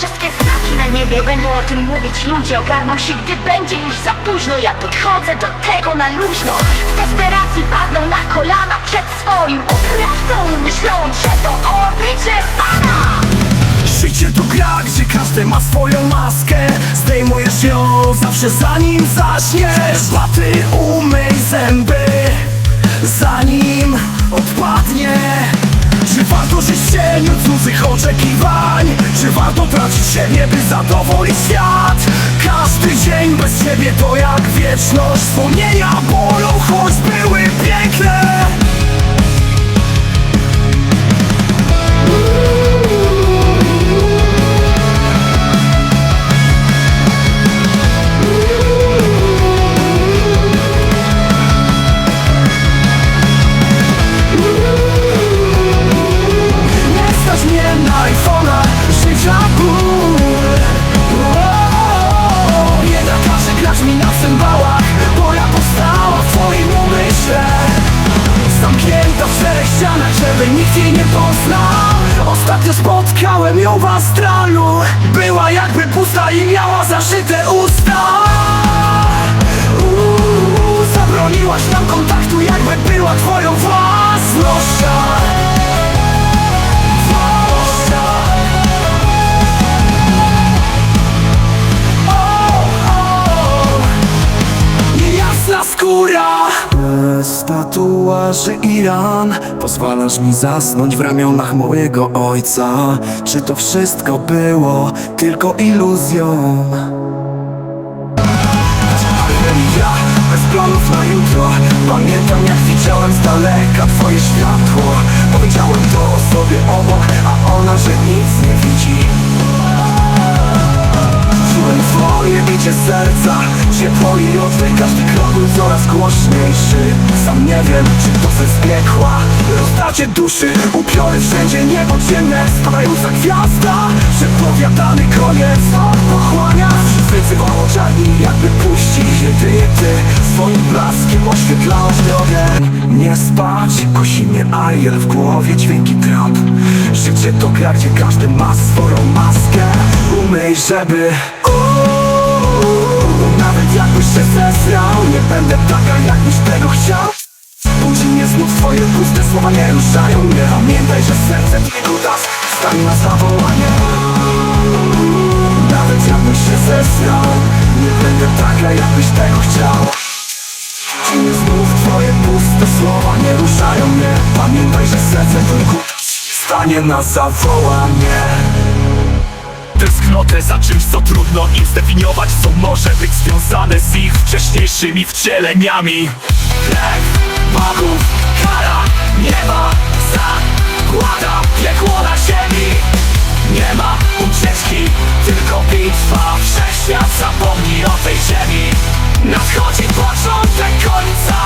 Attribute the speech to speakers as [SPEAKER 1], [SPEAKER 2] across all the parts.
[SPEAKER 1] Wszystkie znaki na niebie będą o tym mówić. Ludzie ogarną się, gdy będzie już za późno. Ja podchodzę do tego na luźno. W desperacji padną na kolana przed swoim oprawcą Myśląc, że to oblicze Pana.
[SPEAKER 2] Życie to gra, gdzie każdy ma swoją maskę. Zdejmujesz ją zawsze zanim zaśniesz. Baty, umyj zęby Zanim odpadnie warto żyć w cieniu cudzych oczekiwań? Czy warto tracić siebie, by zadowolić świat? Każdy dzień bez siebie to jak wieczność Wspomnienia bolą, choć były piękne nikt jej nie poznał Ostatnio spotkałem ją w astralu Była jakby pusta i miała zaszyte usta. Uuu, Zabroniłaś nam kontaktu, jakby była twoją własnością. Skóra Bez tatuaży Iran Pozwalasz mi zasnąć w ramionach mojego ojca. Czy to wszystko było tylko iluzją? Ja bez planów na jutro. Pamiętam jak widziałem z daleka twoje światło. Powiedziałem to osobie obok, a ona, że nic nie widzi Twoje bicie serca Ciepło i oddech, każdy krok był coraz głośniejszy. Sam nie wiem, czy to ze zbiegła Rozdarcie duszy, upiory wszędzie niebo ciemne Spadająca gwiazda, przepowiadany koniec Pochłania, wszyscy woło czarni Jakby puścić jedynie ty Swoim blaskiem oświetlałeś drogę. Nie spać, kusi mnie ariel w głowie Dźwięki trap. Życie to gra, gdzie każdy ma swoją maskę. Umyj, żeby jakbyś się zesrał. Nie będę taka, jakbyś tego chciał. Budzi mnie znów twoje puste słowa Nie ruszają mnie. Pamiętaj, że serce twojego das Stanie na zawołanie. Nawet jakbyś się zesrał Nie będę taka, jakbyś tego chciał. Budzi mnie znów twoje puste słowa Nie ruszają mnie. Pamiętaj, że serce das Stanie na zawołanie
[SPEAKER 3] Tęsknotę za czymś, co trudno im zdefiniować Co może być związane z ich wcześniejszymi wcieleniami. Krew, magów, kara, nieba Zakłada piekło na ziemi. Nie ma ucieczki, tylko bitwa Wszechświat zapomni o tej ziemi. Nadchodzi początek końca.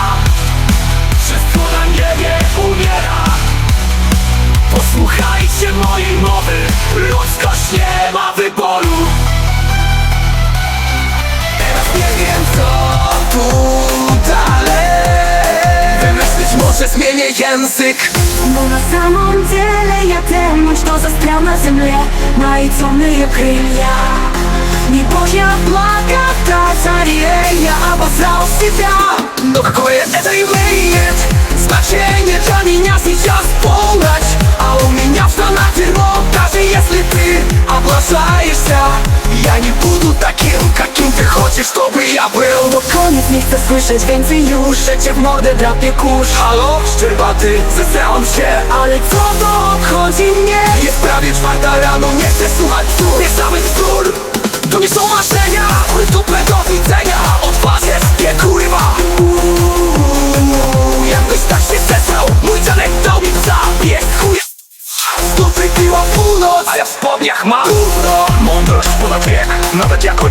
[SPEAKER 3] Wszystko na niebie umiera. Posłuchajcie mowy Ludzkość nie ma wyboru
[SPEAKER 2] Teraz nie wiem co tu dalej Wymyślić może zmienię język
[SPEAKER 1] Bo na samom деле я тем, что застрял на земле Мои темные крылья Не божья благодать, скорее я обозвал себя
[SPEAKER 2] Но какое это имеет значение для меня сейчас полночь ja był
[SPEAKER 1] Bo koniec nie chcę słyszeć więcej już
[SPEAKER 2] Że cię w mordę drapie kurz. Halo, szczerbaty, zesrałam się.
[SPEAKER 1] Ale co to obchodzi mnie?
[SPEAKER 2] Jest prawie czwarta rano, nie chcę słuchać bzdur Nie samych bzdur To nie są marzenia, dupę do widzenia. Od was jest nie kurwa. Jakbyś tak się zesrał Mój dziadek dał mi psa. Jest chuj. Tu wypiła północ A ja w spodniach mam
[SPEAKER 3] Mądrość ponad wiek Nawet jako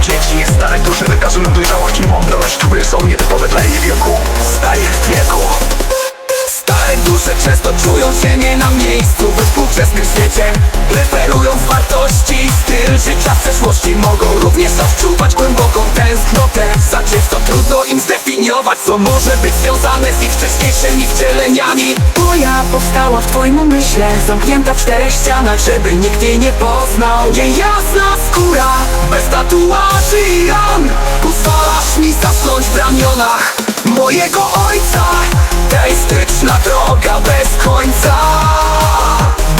[SPEAKER 2] przeszłości Mogą również odczuwać głęboką tęsknotę. Za co trudno im zdefiniować Co może być związane z ich wcześniejszymi wcieleniami.
[SPEAKER 4] Moja powstała w twoim umyśle Zamknięta w czterech ścianach Żeby nikt jej nie poznał.
[SPEAKER 2] Jej jasna skóra, bez tatuaży i ran. Pozwalasz mi zasnąć w ramionach Mojego ojca. Teistyczna droga bez końca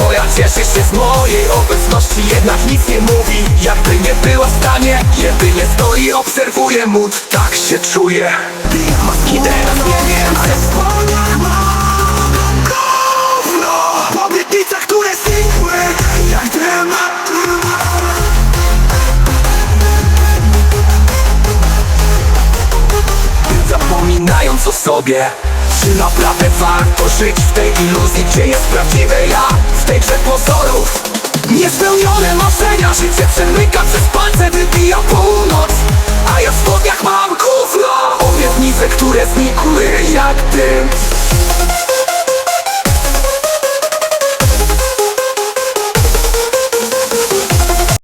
[SPEAKER 2] Bo ja cieszę się z mojej obecności Jednak nic nie mówi. Jakby nie była w stanie Jedynie stoi obserwuje mód. Tak się czuję. I teraz nie wiem
[SPEAKER 4] Ale wspomnienia mam Gówno! W obietnicach, które znikły. Jak dym
[SPEAKER 2] Zapominając o sobie Czy naprawdę Warto żyć w tej iluzji, gdzie jest prawdziwe ja. W tej grze pozorów Niespełnione marzenia, życie przemyka przez palce, wybija północ. A ja w spodniach mam kuf